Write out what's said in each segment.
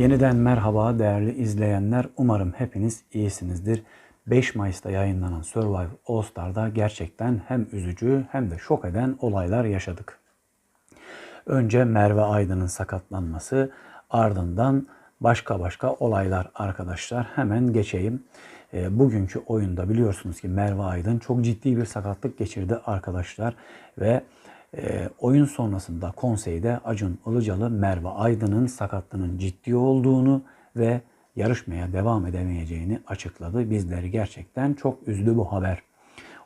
Yeniden merhaba değerli izleyenler. Umarım hepiniz iyisinizdir. 5 Mayıs'ta yayınlanan Survivor All Star'da gerçekten hem üzücü hem de şok eden olaylar yaşadık. Önce Merve Aydın'ın sakatlanması, ardından başka başka olaylar arkadaşlar. Hemen geçeyim. E, bugünkü oyunda biliyorsunuz ki Merve Aydın çok ciddi bir sakatlık geçirdi arkadaşlar ve e, oyun sonrasında konseyde Acun Ilıcalı Merve Aydın'ın sakatlığının ciddi olduğunu ve yarışmaya devam edemeyeceğini açıkladı. Bizleri gerçekten çok üzdü bu haber.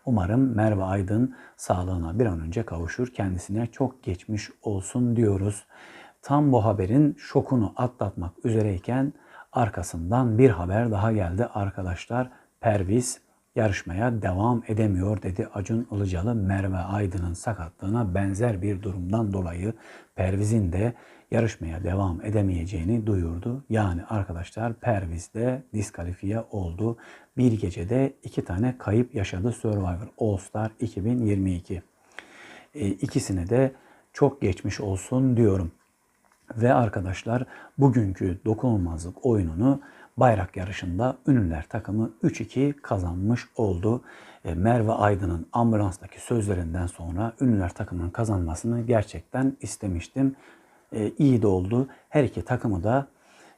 Umarım Merve Aydın sağlığına bir an önce kavuşur. Kendisine çok geçmiş olsun diyoruz. Tam bu haberin şokunu atlatmak üzereyken arkasından bir haber daha geldi arkadaşlar. Perviz yarışmaya devam edemiyor dedi Acun Ilıcalı. Merve Aydın'ın sakatlığına benzer bir durumdan dolayı Perviz'in de yarışmaya devam edemeyeceğini duyurdu. Yani arkadaşlar Perviz de diskalifiye oldu. Bir gecede iki tane kayıp yaşadı Survivor All Star 2022. E, ikisine de çok geçmiş olsun diyorum. Ve arkadaşlar bugünkü dokunulmazlık oyununu bayrak yarışında Ünlüler takımı 3-2 kazanmış oldu. E, Merve Aydın'ın ambulanstaki sözlerinden sonra Ünlüler takımının kazanmasını gerçekten istemiştim. E, iyi de oldu. Her iki takımı da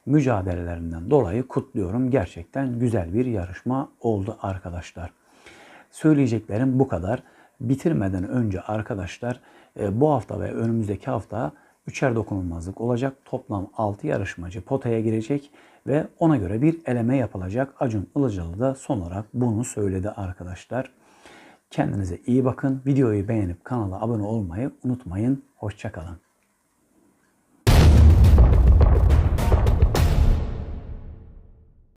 mücadelelerinden dolayı kutluyorum. Gerçekten güzel bir yarışma oldu arkadaşlar. Söyleyeceklerim bu kadar. Bitirmeden önce arkadaşlar e, bu hafta ve önümüzdeki hafta üçer dokunulmazlık olacak. Toplam 6 yarışmacı potaya girecek ve ona göre bir eleme yapılacak. Acun Ilıcalı da son olarak bunu söyledi arkadaşlar. Kendinize iyi bakın. Videoyu beğenip kanala abone olmayı unutmayın. Hoşçakalın.